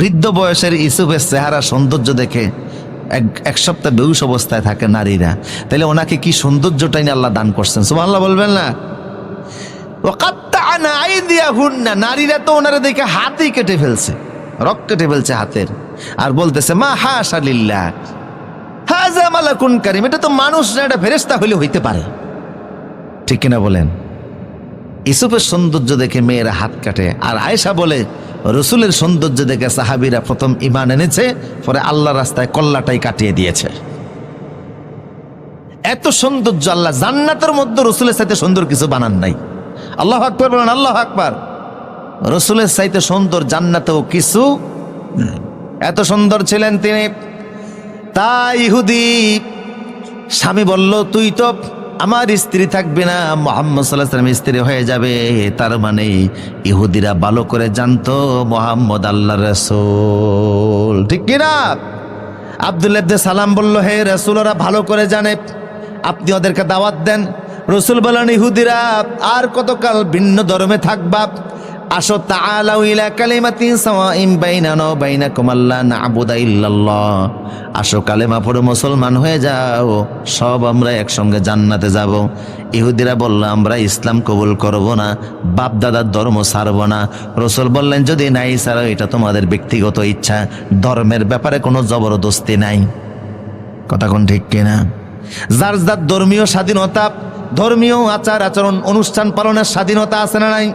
বৃদ্ধ বয়সের ইসুফের চেহারা সৌন্দর্য দেখে এক এক সপ্তাহ বেউস অবস্থায় থাকে নারীরা। তাহলে ওনাকে কি সৌন্দর্যটাই না আল্লাহ দান করছেন? সুবহানাল্লাহ বলবেন না। নারীরা তো ওনারা দেখে হাতই কেটে ফেলছে রক কেটে ফেলছে হাতের। আর বলতেছে, মা হাশা লিল্লাহ, হাজা মালাকুন কারিম। এটা তো মানুষ না, এটা ফেরেশতা হইলে হইতে পারে। ঠিক কিনা বলেন? ইসুফের সৌন্দর্য দেখে মেয়েরা হাত কাটে। আর আয়েশা বলে রসুলের সৌন্দর্য দেখে সাহাবিরা প্রথম ইমান এনেছে, পরে আল্লাহ রাস্তায় কল্লাটাই কাটিয়ে দিয়েছে। এত সৌন্দর্য আল্লাহ জান্নাতের মধ্যে রসুলের সাথে সুন্দর কিছু বানান নাই। আল্লাহ আকবর বলেন, আল্লাহ আকবর। রসুলের সাইতে সুন্দর জান্নাতেও কিছু এত সুন্দর ছিলেন তিনি। তাই ইহুদি স্বামী বলল, তুই তো আমার স্ত্রী থাকবে না, মোহাম্মদ সাল্লাহ সাল্লাম স্ত্রী হয়ে যাবে। তার মানে ইহুদিরা ভালো করে জানতো মোহাম্মদ আল্লাহ রসুল। ঠিক কিনা আবদুল্লাবদে সালাম বলল, হে রসুল, ওরা ভালো করে জানে। আপনি ওদেরকে দাওয়াত দেন। রসুল বলেন, ইহুদিরা আর কতকাল ভিন্ন ধর্মে থাকবা? আসো তাআলাউ ইলা কালিমাতিন সাওয়াইন বাইনানা ওয়া বাইনাকুম আল্লা না'বুদা ইল্লাল্লাহ। আসো কালেমা পড়ে, মুসলমান হয়ে যাও। সব আমরা একসঙ্গে জান্নাতে যাব। ইহুদিরা বলল, আমরা ইসলাম কবুল করব না বাপ দাদার ধর্ম ছাড়ব না। রসুল বললেন, যদি নাই ছাড়ো এটা তোমাদের ব্যক্তিগত ইচ্ছা। ধর্মের ব্যাপারে কোনো জবরদস্তি নাই। কথা কোন ঠিক কিনা? যার যার ধর্মীয় স্বাধীনতা, ধর্মীয় আচার আচরণ অনুষ্ঠান পালনের স্বাধীনতা আছে না নাই?